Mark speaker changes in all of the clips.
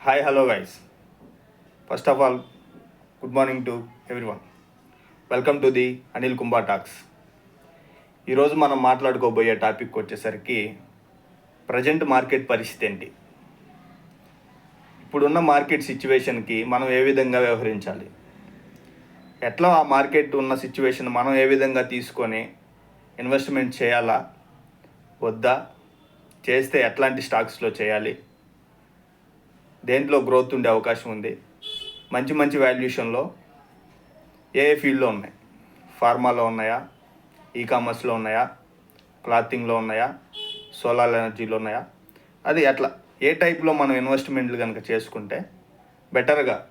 Speaker 1: Hi hello guys first of all good morning to everyone welcome to the Anil Kumbha talks ఈరోజు మనం మాట్లాడుకోబోయే topic వచ్చేసరికి present market పరిస్థితి ఏంటి? ఇప్పుడున్న మార్కెట్ సిచ్యువేషన్కి మనం ఏ విధంగా వ్యవహరించాలి? ఎట్లా ఆ మార్కెట్ ఉన్న సిచ్యువేషన్ మనం ఏ విధంగా తీసుకొని ఇన్వెస్ట్మెంట్ చేయాలా? వద్దా? చేస్తే ఎట్లాంటి స్టాక్స్లో చేయాలి? దేంట్లో గ్రోత్ ఉండే అవకాశం ఉంది. మంచి మంచి వాల్యుయేషన్లో ఏ ఏ ఫీల్డ్లో ఉన్నాయి? ఫార్మాలో ఉన్నాయా? ఈ కామర్స్లో ఉన్నాయా? క్లాతింగ్లో ఉన్నాయా? సోలార్ ఎనర్జీలో ఉన్నాయా? అది అట్లా. ఏ టైప్లో మనం ఇన్వెస్ట్మెంట్లు కనుక చేసుకుంటే బెటర్గా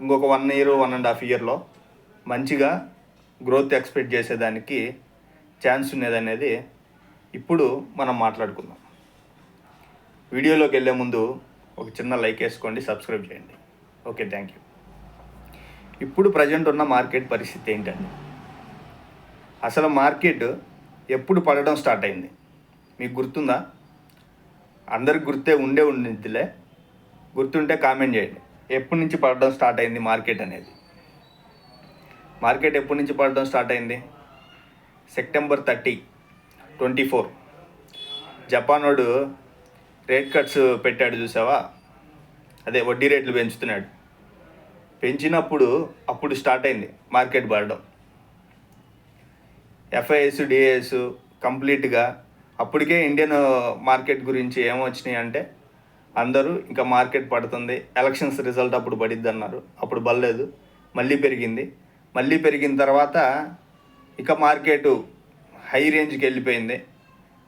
Speaker 1: ఇంకొక one year one and half ఇయర్లో మంచిగా గ్రోత్ ఎక్స్పెక్ట్ చేసేదానికి ఛాన్స్ ఉన్నదనేది ఇప్పుడు మనం మాట్లాడుకుందాం. వీడియోలోకి వెళ్ళే ముందు ఒక చిన్న లైక్ వేసుకోండి సబ్స్క్రైబ్ చేయండి. Okay thank you. ఇప్పుడు ప్రజెంట్ ఉన్న మార్కెట్ పరిస్థితి ఏంటండి? అసలు మార్కెట్ ఎప్పుడు పడడం స్టార్ట్ అయింది? మీకు గుర్తుందా? అందరికి గుర్తే ఉండే ఉండిద్దిలే. గుర్తుంటే కామెంట్ చేయండి. ఎప్పటి నుంచి పడడం స్టార్ట్ అయింది మార్కెట్ అనేది? మార్కెట్ ఎప్పటి నుంచి పడడం స్టార్ట్ అయింది? September thirty twenty four. Japan వాడు రేట్ కట్స్ పెట్టాడు చూసావా? అదే వడ్డీ రేట్లు పెంచుతున్నాడు. పెంచినప్పుడు అప్పుడు స్టార్ట్ అయింది మార్కెట్ పడడం ఎఫ్ఐఎస్ డిఏఎస్ కంప్లీట్గా అప్పటికే ఇండియన్ మార్కెట్ గురించి ఏమొచ్చినాయి అంటే అందరూ ఇంకా మార్కెట్ పడుతుంది. ఎలక్షన్స్ రిజల్ట్ అప్పుడు పడిద్ది అన్నారు అప్పుడు బలేదు మళ్ళీ పెరిగింది. మళ్ళీ పెరిగిన తర్వాత ఇక మార్కెట్ హై రేంజ్కి వెళ్ళిపోయింది.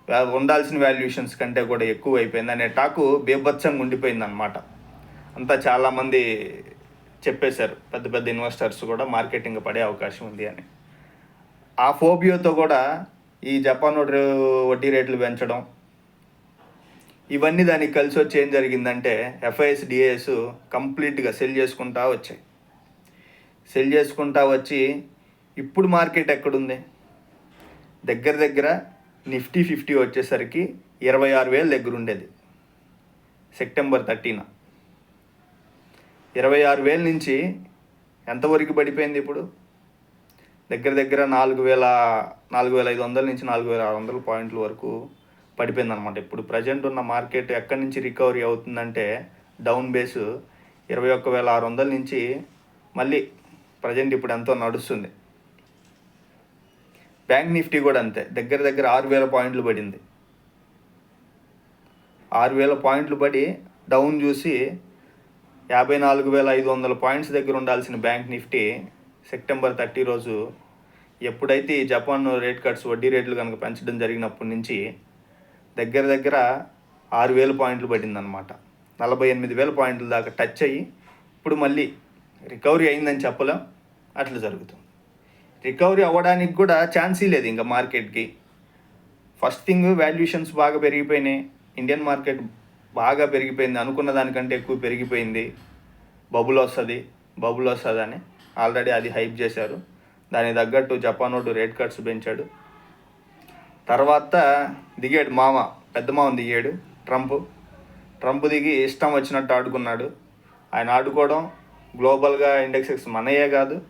Speaker 1: ఉండాల్సిన వాల్యుయేషన్స్ కంటే కూడా ఎక్కువ అయిపోయింది అనే టాకు బీభత్సంగా ఉండిపోయింది అనమాట అంతా చాలామంది చెప్పేశారు పెద్ద పెద్ద ఇన్వెస్టర్స్ కూడా మార్కెటింగ్ పడే అవకాశం ఉంది అని. ఆ ఫోబియోతో కూడా ఈ జపాన్ వడ్డీ వడ్డీ రేట్లు పెంచడం ఇవన్నీ దానికి కలిసి వచ్చి ఏం జరిగిందంటే ఎఫ్ఐఎస్ డిఏఎస్ కంప్లీట్గా సెల్ చేసుకుంటా వచ్చాయి. సెల్ చేసుకుంటా వచ్చి ఇప్పుడు మార్కెట్ ఎక్కడుంది? దగ్గర దగ్గర నిఫ్టీ ఫిఫ్టీ వచ్చేసరికి ఇరవై ఆరు వేల దగ్గర ఉండేది సెప్టెంబర్ థర్టీన. ఇరవై ఆరు వేల నుంచి ఎంతవరకు పడిపోయింది ఇప్పుడు? దగ్గర దగ్గర నాలుగు వేల నాలుగు వేల ఐదు వందల నుంచి నాలుగు వేల ఆరు వందల పాయింట్ల వరకు పడిపోయింది అనమాట ఇప్పుడు ప్రజెంట్ ఉన్న మార్కెట్ ఎక్కడి నుంచి రికవరీ అవుతుందంటే డౌన్ బేస్ ఇరవై ఒక్క వేల ఆరు వందల నుంచి మళ్ళీ ప్రజెంట్ ఇప్పుడు ఎంతో నడుస్తుంది. బ్యాంక్ నిఫ్టీ కూడా అంతే. దగ్గర దగ్గర ఆరు వేల పాయింట్లు పడింది. ఆరు వేల పాయింట్లు పడి డౌన్ చూసి యాభై నాలుగు వేల ఐదు వందల పాయింట్స్ దగ్గర ఉండాల్సిన బ్యాంక్ నిఫ్టీ సెప్టెంబర్ థర్టీ రోజు ఎప్పుడైతే ఈ జపాన్ రేట్ కట్స్ వడ్డీ రేట్లు కనుక పెంచడం జరిగినప్పటి నుంచి దగ్గర దగ్గర ఆరు వేల పాయింట్లు పడిందనమాట నలభై ఎనిమిది వేల పాయింట్ల దాకా టచ్ అయ్యి ఇప్పుడు మళ్ళీ రికవరీ అయిందని చెప్పలేం. అట్లా జరుగుతుంది. రికవరీ అవ్వడానికి కూడా ఛాన్సీ లేదు ఇంకా మార్కెట్కి. ఫస్ట్ థింగ్ వాల్యుయేషన్స్ బాగా పెరిగిపోయినాయి. ఇండియన్ మార్కెట్ బాగా పెరిగిపోయింది. అనుకున్న దానికంటే ఎక్కువ పెరిగిపోయింది. బబుల్ వస్తుంది బబుల్ వస్తుంది అని ఆల్రెడీ అది హైప్ చేశారు. దానికి తగ్గట్టు జపాన్ రేట్ కట్స్ పెంచాడు. తర్వాత దిగాడు మామ పెద్ద మామ దిగాడు ట్రంప్. ట్రంప్ దిగి ఇష్టం వచ్చినట్టు ఆడుకున్నాడు. ఆయన ఆడుకోవడం గ్లోబల్గా ఇండెక్సెస్ మనయే కాదు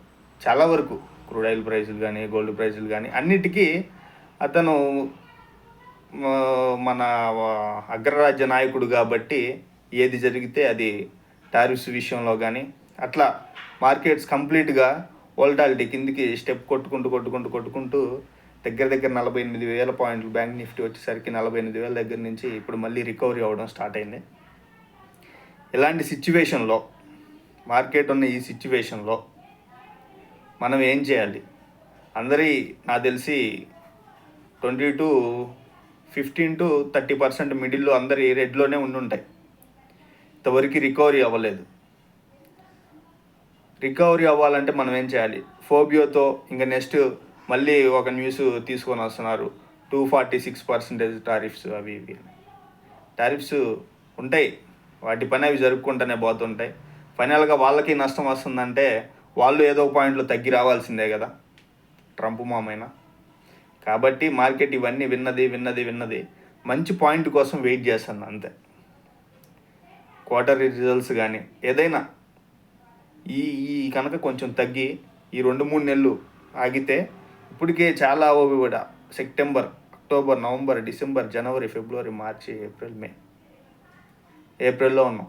Speaker 1: చాలా వరకు. క్రూడ్ ఆయిల్ ప్రైజులు కానీ గోల్డ్ ప్రైజులు కానీ అన్నిటికీ అతను మన అగ్రరాజ్య నాయకుడు కాబట్టి ఏది జరిగితే అది టారిఫ్స్ విషయంలో కానీ అట్లా మార్కెట్స్ కంప్లీట్గా వోల్టాలిటీ కిందికి స్టెప్ కొట్టుకుంటూ కొట్టుకుంటూ కొట్టుకుంటూ దగ్గర దగ్గర నలభై ఎనిమిది వేల పాయింట్లు బ్యాంక్ నిఫ్టీ వచ్చేసరికి నలభై ఎనిమిది వేల దగ్గర నుంచి ఇప్పుడు మళ్ళీ రికవరీ అవ్వడం స్టార్ట్ అయింది. ఇలాంటి సిచ్యువేషన్లో మార్కెట్ ఉన్న ఈ సిచ్యువేషన్లో మనం ఏం చేయాలి? అందరి నాకు తెలిసి twenty to fifteen to thirty percent మిడిల్లో అందరి రెడ్లోనే ఉండుంటాయి ఇంతవరకు రికవరీ అవ్వలేదు. రికవరీ అవ్వాలంటే మనం ఏం చేయాలి? ఫోబియోతో ఇంకా నెక్స్ట్ మళ్ళీ ఒక న్యూస్ తీసుకొని వస్తున్నారు. Two forty six percentage tariffs అవి ఇవి టారిఫ్స్ ఉంటాయి. వాటి పని అవి జరుపుకుంటూనే పోతుంటాయి. ఫైనల్గా వాళ్ళకి నష్టం వస్తుందంటే వాళ్ళు ఏదో పాయింట్లో తగ్గి రావాల్సిందే కదా. ట్రంప్ మామైనా కాబట్టి మార్కెట్ ఇవన్నీ విన్నది విన్నది విన్నది. మంచి పాయింట్ కోసం వెయిట్ చేస్తుంది అంతే. క్వార్టర్లీ రిజల్ట్స్ కానీ ఏదైనా ఈ ఈ కనుక కొంచెం తగ్గి ఈ రెండు మూడు నెలలు ఆగితే ఇప్పటికే చాలా అవి కూడా. సెప్టెంబర్ అక్టోబర్ నవంబర్ డిసెంబర్ జనవరి ఫిబ్రవరి మార్చి ఏప్రిల్ మే. ఏప్రిల్లో ఉన్నాం.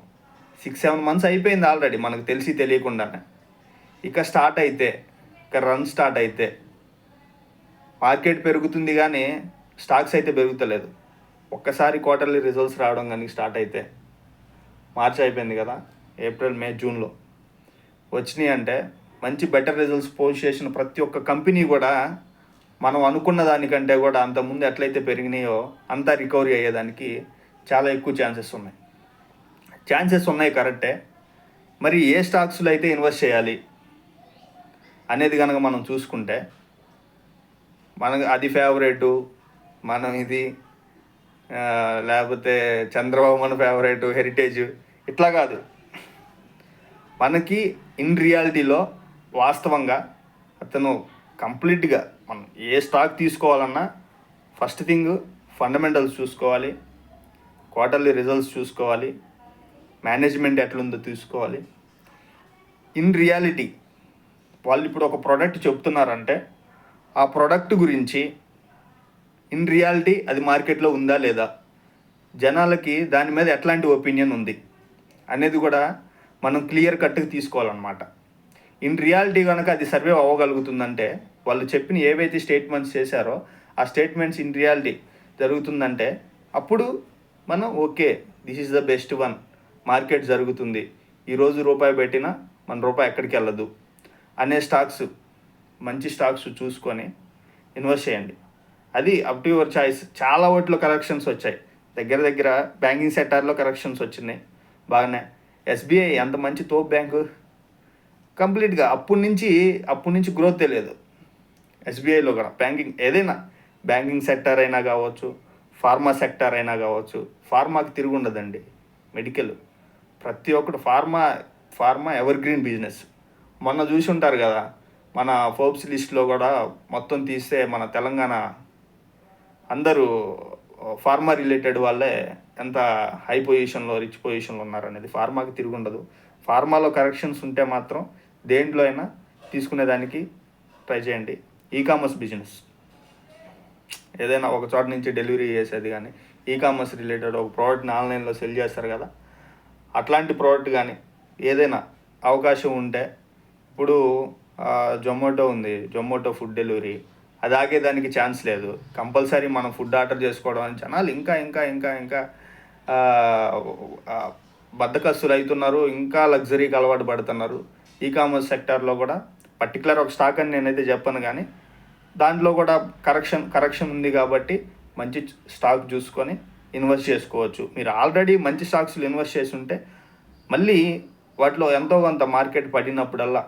Speaker 1: సిక్స్ సెవెన్ మంత్స్ అయిపోయింది ఆల్రెడీ మనకు తెలిసి తెలియకుండానే. ఇక స్టార్ట్ అయితే ఇక రన్ స్టార్ట్ అయితే మార్కెట్ పెరుగుతుంది కానీ స్టాక్స్ అయితే పెరుగుతలేదు. ఒక్కసారి క్వార్టర్లీ రిజల్ట్స్ రావడం కానీ స్టార్ట్ అయితే మార్చి అయిపోయింది కదా ఏప్రిల్ మే జూన్లో. వచ్చినాయి అంటే మంచి బెటర్ రిజల్ట్స్ పోస్ట్ చేసిన ప్రతి ఒక్క కంపెనీ కూడా మనం అనుకున్న దానికంటే కూడా అంతకుముందు ఎట్లయితే పెరిగినాయో అంతా రికవరీ అయ్యేదానికి చాలా ఎక్కువ ఛాన్సెస్ ఉన్నాయి. ఛాన్సెస్ ఉన్నాయి కరెక్టే. మరి ఏ స్టాక్స్లో అయితే ఇన్వెస్ట్ చేయాలి? అనేది కనుక మనం చూసుకుంటే మనకు అది ఫేవరెటు మనం ఇది లేకపోతే చంద్రబాబు మన ఫేవరెట్ హెరిటేజ్ ఇట్లా కాదు. మనకి ఇన్ రియాలిటీలో వాస్తవంగా అతను కంప్లీట్గా మనం ఏ స్టాక్ తీసుకోవాలన్నా ఫస్ట్ థింగ్ ఫండమెంటల్స్ చూసుకోవాలి క్వార్టర్లీ రిజల్ట్స్ చూసుకోవాలి మేనేజ్మెంట్ ఎట్లుందో చూసుకోవాలి ఇన్ రియాలిటీ వాళ్ళు ఇప్పుడు ఒక ప్రోడక్ట్ చెప్తున్నారంటే ఆ ప్రోడక్ట్ గురించి ఇన్ రియాలిటీ అది మార్కెట్లో ఉందా లేదా? జనాలకి దాని మీద ఎట్లాంటి ఒపీనియన్ ఉంది? అనేది కూడా మనం క్లియర్ కట్గా తీసుకోవాలన్నమాట. ఇన్ రియాలిటీ కనుక అది సర్వే అవ్వగలుగుతుందంటే వాళ్ళు చెప్పిన ఏవైతే స్టేట్మెంట్స్ చేశారో ఆ స్టేట్మెంట్స్ ఇన్ రియాలిటీ జరుగుతుందంటే అప్పుడు మనం okay this is the best one market జరుగుతుంది. ఈరోజు రూపాయి పెట్టినా మన రూపాయి ఎక్కడికి వెళ్ళదు. అనే స్టాక్స్ మంచి స్టాక్స్ చూసుకొని ఇన్వెస్ట్ చేయండి. అది అప్ టు యువర్ చాయిస్ చాలా వాటిలో కరెక్షన్స్ వచ్చాయి. దగ్గర దగ్గర బ్యాంకింగ్ సెక్టార్లో కరెక్షన్స్ వచ్చినాయి. బాగానే. ఎస్బీఐ అంత మంచి తోపు బ్యాంకు కంప్లీట్గా అప్పటి నుంచి అప్పటి నుంచి గ్రోత్ తెలియదు. ఎస్బీఐలో కూడా. బ్యాంకింగ్ ఏదైనా బ్యాంకింగ్ సెక్టార్ అయినా కావచ్చు ఫార్మా సెక్టార్ అయినా కావచ్చు ఫార్మాకి తిరిగి ఉండదండి మెడికల్ ప్రతి ఒక్కటి pharma pharma evergreen business మొన్న చూసి ఉంటారు కదా మన ఫోర్బ్స్ లిస్ట్లో కూడా మొత్తం తీస్తే మన తెలంగాణ అందరూ ఫార్మా రిలేటెడ్ వాళ్ళే ఎంత హై పొజిషన్లో రిచ్ పొజిషన్లో ఉన్నారనేది ఫార్మాకి తిరిగి ఉండదు. ఫార్మాలో కరెక్షన్స్ ఉంటే మాత్రం దేంట్లో అయినా తీసుకునేదానికి ట్రై చేయండి. ఈ కామర్స్ బిజినెస్ ఏదైనా ఒక చోట నుంచి డెలివరీ చేసేది కానీ ఈ కామర్స్ రిలేటెడ్ ఒక ప్రోడక్ట్ని ఆన్లైన్లో సెల్ చేస్తారు కదా అట్లాంటి ప్రోడక్ట్ కానీ ఏదైనా అవకాశం ఉంటే ఇప్పుడు జొమాటో ఉంది. Zomato food delivery. అది ఆగేదానికి ఛాన్స్ లేదు. కంపల్సరీ మనం ఫుడ్ ఆర్డర్ చేసుకోవడం అని జనాలు ఇంకా ఇంకా ఇంకా ఇంకా బద్దకస్తులు అవుతున్నారు. ఇంకా లగ్జరీకి అలవాటు పడుతున్నారు. ఈ కామర్స్ సెక్టార్లో కూడా పర్టికులర్ ఒక స్టాక్ అని నేనైతే చెప్పను కానీ దాంట్లో కూడా కరెక్షన్ కరెక్షన్ ఉంది కాబట్టి మంచి స్టాక్ చూసుకొని ఇన్వెస్ట్ చేసుకోవచ్చు. మీరు ఆల్రెడీ మంచి స్టాక్స్లో ఇన్వెస్ట్ చేసి ఉంటే మళ్ళీ వాటిలో ఎంతో కొంత మార్కెట్ పడినప్పుడల్లా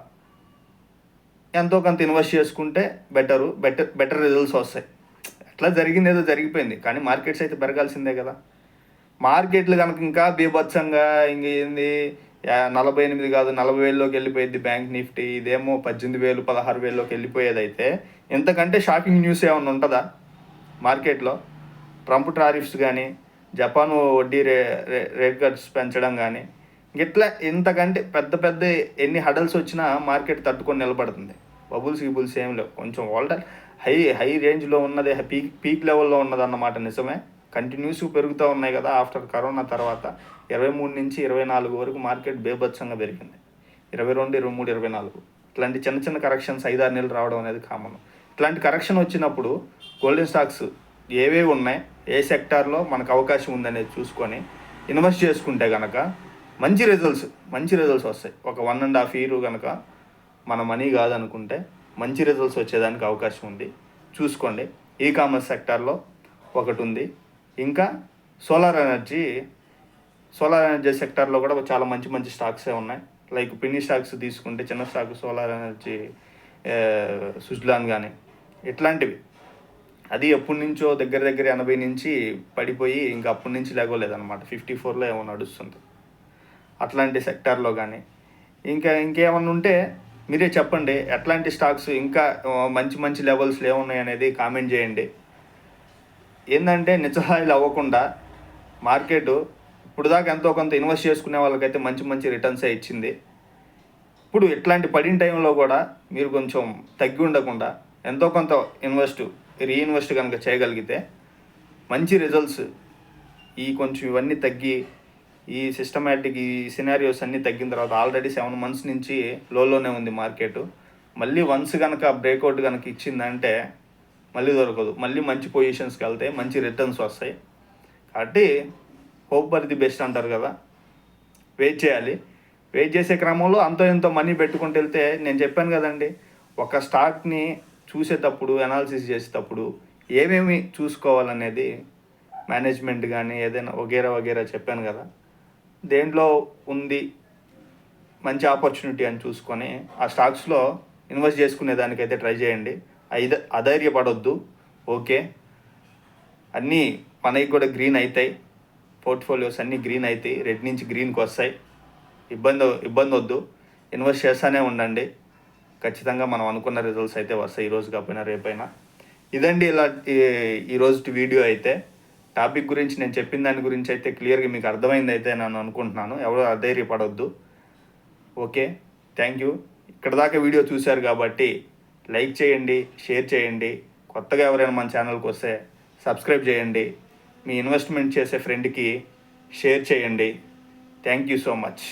Speaker 1: ఎంతో కొంత ఇన్వెస్ట్ చేసుకుంటే బెటరు బెటర్ బెటర్ రిజల్ట్స్ వస్తాయి. అట్లా జరిగింది ఏదో జరిగిపోయింది. కానీ మార్కెట్స్ అయితే పెరగాల్సిందే కదా. మార్కెట్లు కనుక ఇంకా బీభత్సంగా ఇంక ఏంది యా- నలభై ఎనిమిది కాదు నలభై వేలలోకి వెళ్ళిపోయింది బ్యాంక్ నిఫ్టీ. ఇదేమో పద్దెనిమిది వేలు పదహారు వేలలోకి వెళ్ళిపోయేదైతే ఇంతకంటే షాకింగ్ న్యూస్ ఏమైనా ఉంటుందా మార్కెట్లో? ట్రంప్ టారిఫ్స్ కానీ జపాన్ వడ్డీ రే రే- రేట్ కట్స్ పెంచడం కానీ ఇట్లా ఇంతకంటే పెద్ద పెద్ద ఎన్ని హడల్స్ వచ్చినా మార్కెట్ తట్టుకొని నిలబడుతుంది. బబుల్స్ గిబుల్స్ ఏం లేవు. కొంచెం వాల్టర్ హై హై రేంజ్లో ఉన్నది పీక్ పీక్ లెవెల్లో ఉన్నది అన్నమాట నిజమే. కంటిన్యూస్ పెరుగుతూ ఉన్నాయి కదా ఆఫ్టర్ కరోనా తర్వాత. ఇరవై మూడు నుంచి ఇరవై నాలుగు వరకు మార్కెట్ బేభత్సంగా పెరిగింది. ఇరవై రెండు ఇరవై మూడు ఇరవై నాలుగు. ఇట్లాంటి చిన్న చిన్న కరెక్షన్స్ ఐదారు నెలలు రావడం అనేది కామన్ ఇట్లాంటి కరెక్షన్ వచ్చినప్పుడు గోల్డెన్ స్టాక్స్ ఏవేవి ఉన్నాయి ఏ సెక్టార్లో మనకు అవకాశం ఉందనేది చూసుకొని ఇన్వెస్ట్ చేసుకుంటే కనుక మంచి రిజల్ట్స్ మంచి రిజల్ట్స్ వస్తాయి. ఒక వన్ అండ్ హాఫ్ ఇయర్ కనుక మన మనీ కాదనుకుంటే మంచి రిజల్ట్స్ వచ్చేదానికి అవకాశం ఉంది. చూసుకోండి. ఈ కామర్స్ సెక్టార్లో ఒకటి ఉంది. ఇంకా సోలార్ ఎనర్జీ సోలార్ ఎనర్జీ సెక్టార్లో కూడా చాలా మంచి మంచి స్టాక్సే ఉన్నాయి. లైక్ పిన్ని స్టాక్స్ తీసుకుంటే చిన్న స్టాక్ సోలార్ ఎనర్జీ సుజ్లాన్ కానీ ఇట్లాంటివి. అది ఎప్పటి నుంచో దగ్గర దగ్గర ఎనభై నుంచి పడిపోయి ఇంకా అప్పటి నుంచి లేగోలేదన్నమాట. ఫిఫ్టీ ఫోర్లో ఏమో నడుస్తుంది. అట్లాంటి సెక్టార్లో కానీ. ఇంకా ఇంకేమన్నా ఉంటే మీరే చెప్పండి ఎట్లాంటి స్టాక్స్ ఇంకా మంచి మంచి లెవెల్స్లో ఏమున్నాయి అనేది కామెంట్ చేయండి. ఏంటంటే నిజహాయిలు అవ్వకుండా మార్కెట్ ఇప్పుడు దాకా ఎంతో కొంత ఇన్వెస్ట్ చేసుకునే వాళ్ళకైతే మంచి మంచి రిటర్న్సే ఇచ్చింది. ఇప్పుడు ఇట్లాంటి పడిన టైంలో కూడా మీరు కొంచెం తగ్గి ఉండకుండా ఎంతో కొంత ఇన్వెస్ట్ రీఇన్వెస్ట్ కనుక చేయగలిగితే మంచి రిజల్ట్స్ ఈ కొంచెం ఇవన్నీ తగ్గి ఈ సిస్టమేటిక్ ఈ సినారియోస్ అన్నీ తగ్గిన తర్వాత ఆల్రెడీ సెవెన్ మంత్స్ నుంచి లోలోనే ఉంది మార్కెట్ మళ్ళీ వన్స్ కనుక బ్రేక్అవుట్ కనుక ఇచ్చిందంటే మళ్ళీ దొరకదు. మళ్ళీ మంచి పొజిషన్స్కి వెళ్తే మంచి రిటర్న్స్ వస్తాయి. కాబట్టి హోప్ ఫర్ ది బెస్ట్ అంటారు కదా. వెయిట్ చేయాలి. వెయిట్ చేసే క్రమంలో అంతో ఎంతో మనీ పెట్టుకుంటూ వెళ్తే నేను చెప్పాను కదండి ఒక స్టాక్ని చూసేటప్పుడు అనాలిసిస్ చేసేటప్పుడు ఏమేమి చూసుకోవాలనేది మేనేజ్మెంట్ కానీ ఏదైనా వగేరా వగేరా చెప్పాను కదా. దేంట్లో ఉంది మంచి ఆపర్చునిటీ అని చూసుకొని ఆ స్టాక్స్లో ఇన్వెస్ట్ చేసుకునే దానికైతే ట్రై చేయండి. ఐద అధైర్యపడొద్దు. ఓకే. అన్నీ మనకి కూడా గ్రీన్ అవుతాయి పోర్ట్ఫోలియోస్ అన్నీ గ్రీన్ అవుతాయి రెడ్ నుంచి గ్రీన్కి వస్తాయి. ఇబ్బంది ఇబ్బంది వద్దు. ఇన్వెస్ట్ చేస్తూనే ఉండండి. ఖచ్చితంగా మనం అనుకున్న రిజల్ట్స్ అయితే వస్తాయి. ఈరోజు కాకపోయినా రేపైనా. ఇదండి ఇలా ఈ- వీడియో అయితే. టాపిక్ గురించి నేను చెప్పిన దాని గురించి అయితే క్లియర్గా మీకు అర్థమైంది అయితే నేను అనుకుంటున్నాను. ఎవరు అధైర్యపడొద్దు. ఓకే? Thank you. ఇక్కడ దాకా వీడియో చూశారు కాబట్టి లైక్ చేయండి షేర్ చేయండి. కొత్తగా ఎవరైనా మన ఛానల్కి వస్తే సబ్స్క్రైబ్ చేయండి. మీ ఇన్వెస్ట్మెంట్ చేసే ఫ్రెండ్కి షేర్ చేయండి. Thank you so much.